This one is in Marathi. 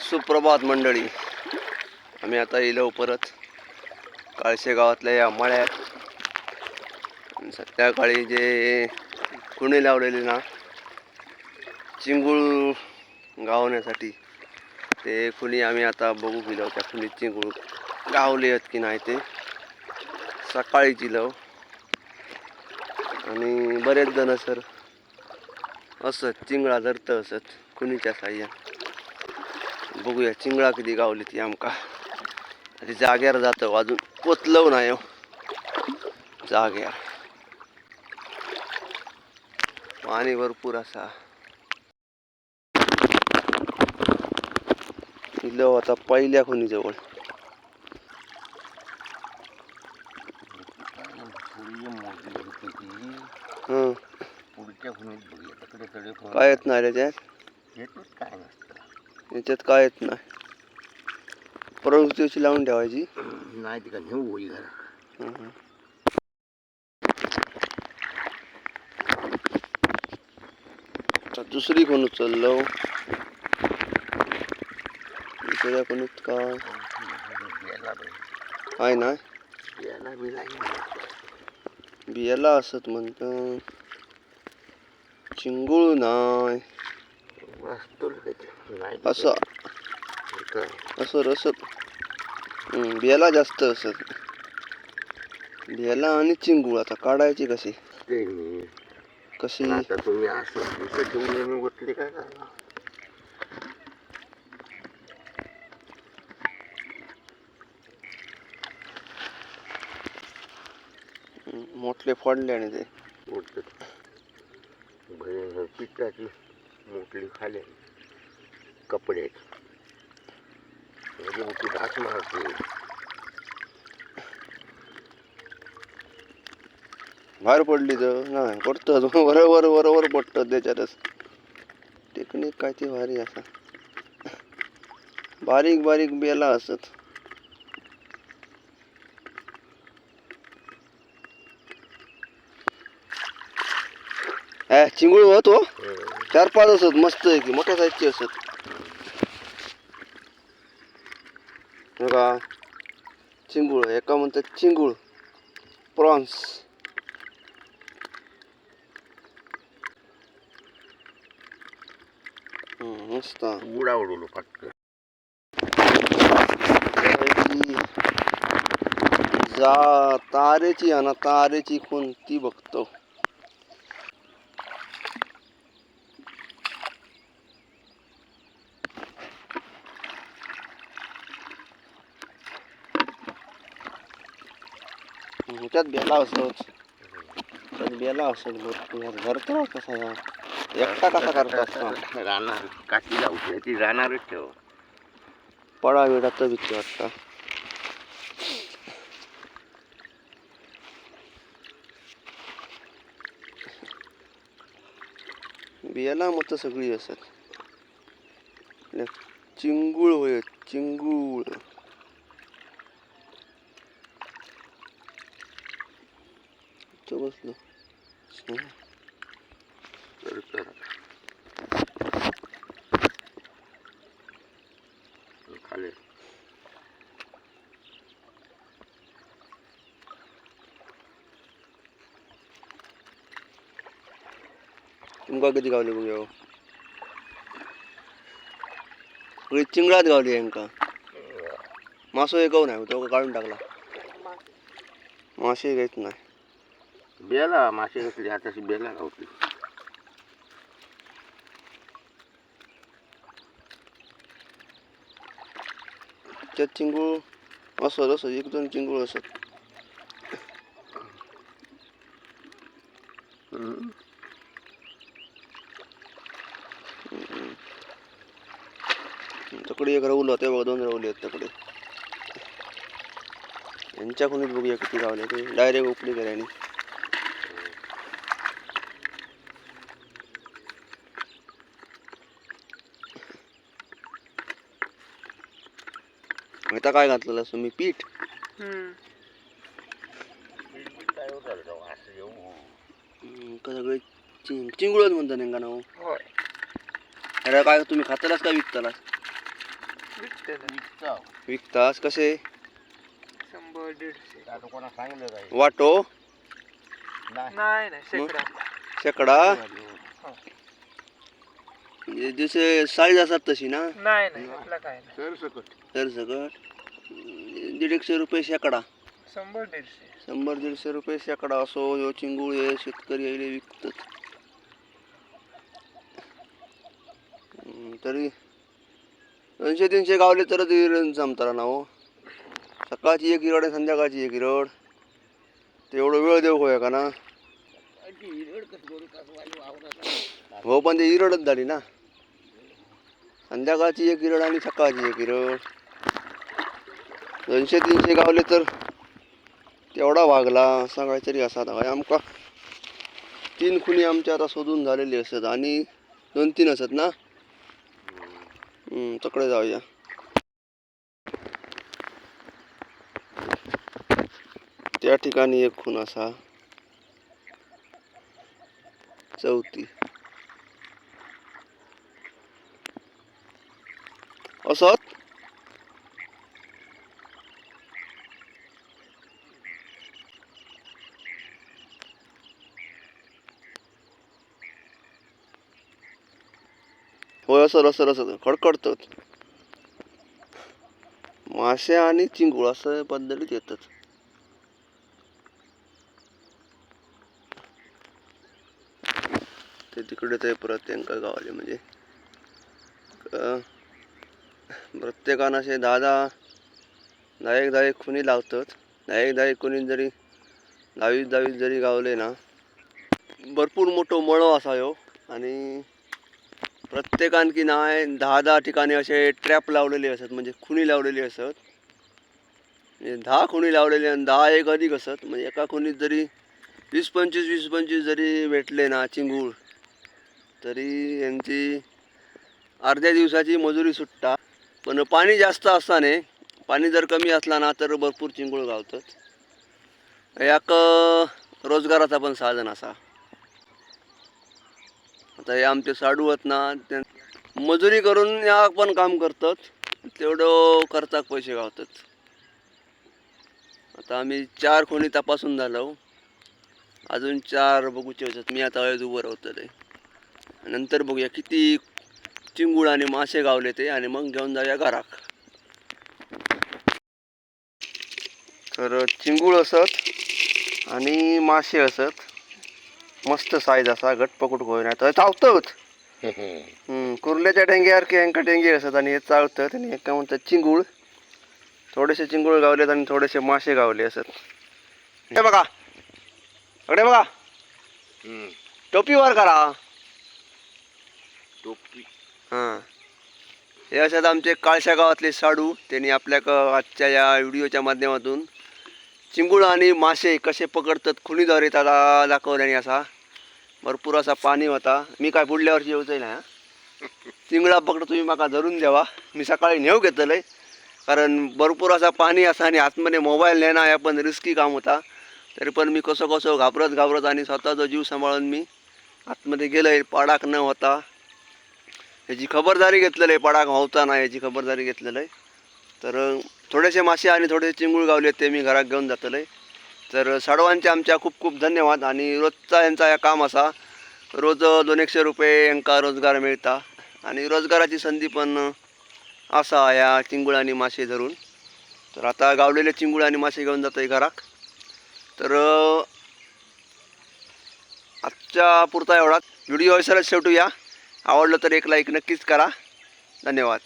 सुप्रभात मंडळी. आम्ही आता येलो परत काळशे गावातल्या या मळ्यात संध्याकाळी जे कुणी लावलेले ना चिंगूळ गावण्यासाठी ते कुणी आम्ही आता बघू गेलो त्या कुणी चिंगूळ गावले आहेत की नाही ते. सकाळीची लव आणि बरेच जण सर असत चिंगळा धरतं असत कुणीच्या साह्या बघूया चिंगळा किती गावली ती आमका. आधी जाग्यार जातं अजून पोचलव नाही हो. जाग्यार पाणी भरपूर असा. इलो आता पहिल्या खुनी जवळ काय येत नाही रे त्यात. येतच काय येत नाही. प्रवृत्तीची लावून ठेवायची. नाही तिकडे नेऊ होई घरा दुसरी कोण उचललो दुसऱ्या कोणीत काय ना? बियाला असत म्हणत. चिंगूळ नाही. असं असं रसत बियाला जास्त असत बियाला आणि चिंगूळ आता काढायची कशी कशी तुम्ही असं बसले काय मोठले फोडले आणि ते भयंकर पिठाची मोठली खाले कपडे. म्हणजे मोठी घास मारते. बाहेर पडली तर? नाही पडतं बरोबर बरोबर पडतं त्याच्यातच. टेक्निक काय ती भारी असा. बारीक बारीक बेला असत. चिंगूळ चिंगूळ होतो चार पाच असत मस्त आहे की मोठ्या साईजची असत. का चिंगूळ एका म्हणतात चिंगूळ प्रॉन्स. मस्त. उडा उडवलो जा तारेची ना तारेची कोणती बघतो? हम्म, त्यात बेला असत त्यात बेला असत भरपूर घरतो कसा या एकटा कसा करतो असता राहणार काठी लावते ती राहणारच ठेव पडा वेळा तर भीती वाटता बियाला मत सगळी असत आपल्या चिंगूळ होय चिंगूळ इथं बसलो हं. तर तर खाली तुमका किती गावली बघूया सगळी चिंगळात गावली यांका मासो एक नाही तो काढून टाकला मासे घेत नाही बेला मासे कसली हाताशी बेला गावते त्यात चिंगूळ असत असत एक दोन चिंगूळ असत तकडे एक रवलं ते बघा दोन रवले आहेत तकडे. यांच्या कोणीच बघूया किती गावले ते डायरेक्ट उपडी केल्याने आता काय घातलेलं असं? मी पीठ? काय का सगळे चिंग चिंगुळच म्हणता नेमका होय. अरे काय तुम्ही खातालाच का विकताला. विकतो. विकतास? कसे? शंभर दीडशे. काय वाटो? नाही नाही नाही शेकडा? शेकडा म्हणजे जसे साईज असतात तशी ना? नाही नाही आपला काय नाही. सरसकट तर सगळं दीड एकशे रुपये शेकडा. शंभर दीडशे. शंभर दीडशे रुपये शेकडा. असो ह्यो चिंगूळ हे शेतकरी यायले विकतात. हम्म, तरी दोनशे तीनशे गावले तरच इरण जमताना ना हो. सकाळची एक इरड आणि संध्याकाळची एक इरड ते एवढं वेळ देऊ होय का ना? हो पण ते इरडच झाली ना. संध्याकाळची एक इरड आणि सकाळची एक इरड दोनशे तीनशे गावले तर तेवढा वागला. असा काहीतरी असा काय आमका तीन खुनी आमच्या आता शोधून झालेली असत आणि दोन तीन असत ना? तकडे जाऊया. त्या ठिकाणी एक खून असा. चौथी. असत? होय असं असं असं खडखडतात मासे आणि चिंगूळ असं पद्धतीत येतात ते तिकडे ते परत त्यांका गावले म्हणजे प्रत्येकानं असे दहा दहा दहा एक दहा एक खुनी लावतात दहा एक दहा एक खुनी जरी दहावीस दहावीस जरी गावले ना भरपूर मोठो मळो असा ह्यो आणि प्रत्येकान की नाय दहा दहा ठिकाणी असे ट्रॅप लावलेले असत म्हणजे खुणी लावलेली असत. म्हणजे दहा खुणी लावलेली आणि दहा एक अधिक असत म्हणजे एका खुणीत जरी वीस पंचवीस वीस पंचवीस जरी भेटले ना चिंगूळ तरी यांची अर्ध्या दिवसाची मजुरी सुटता पण पाणी जास्त असताने पाणी जर कमी असला ना तर भरपूर चिंगूळ गावतात. एक रोजगाराचा पण साधन असा. आता हे आमचे साडू आहेत ना त्या मजुरी करून या पण काम करतात. तेवढं खर्चाक पैसे गावतात. आता आम्ही चार खोणी तपासून झालो. अजून चार बघूचे होतात. मी आता हळद उभं राहतले नंतर बघूया किती चिंगूळ आणि मासे गावले ते आणि मग घेऊन जाऊया घराक तर चिंगूळ असत आणि मासे असत. मस्त साईज असा गट पकडू गोय नाही तर चावतात. हम्म, कुर्ल्याच्या टेंग्यासारखे यांका टेंगे असतात आणि हे चावतात आणि काय म्हणतात चिंगूळ. थोडेसे चिंगूळ गावलेत आणि थोडेसे मासे गावले असत. हे बघा. अकडे बघा. हम्म. टोपी वर करा. टोपी. हां. हे असतात आमचे काळशा गावातले साडू त्यांनी आपल्या आजच्या या व्हिडिओच्या माध्यमातून चिंगूळ आणि मासे कसे पकडतात खुणीद्वारे त्याला दाखवल्याने असा भरपूर असा पाणी होता. मी काय पुढल्या वर्षी येऊ ना. चिंगळा पकड तुम्ही माका धरून द्यावा. मी सकाळी नेऊ घेतलंय. कारण भरपूर असा पाणी असा आणि आतमध्ये मोबाईल नेणं हे पण रिस्की काम होता. तरी पण मी कसं कसं घाबरत घाबरत आणि स्वतःचा जीव सांभाळून मी आतमध्ये गेलो आहे पाडाक न होता. याची खबरदारी घेतलेलं आहे पडाक व्हावता नाही याची खबरदारी घेतलेलं आहे. तर थोडेसे मासे आणि थोडेसे चिंगूळ गावले ते मी घरात घेऊन जातलं आहे तर साडवांचे आमच्या खूप खूप धन्यवाद आणि रोजचा यांचा या काम असा रोज दोन एकशे रुपये यांका रोजगार मिळता आणि रोजगाराची संधी पण असा या चिंगूळ आणि मासे धरून. तर आता गावलेले चिंगूळ आणि मासे घेऊन जातो आहे घराक तर आजच्या पुरता एवढाच. व्हिडिओ विसरत शेवटूया. आवडलं तर एक लाईक नक्कीच करा. धन्यवाद.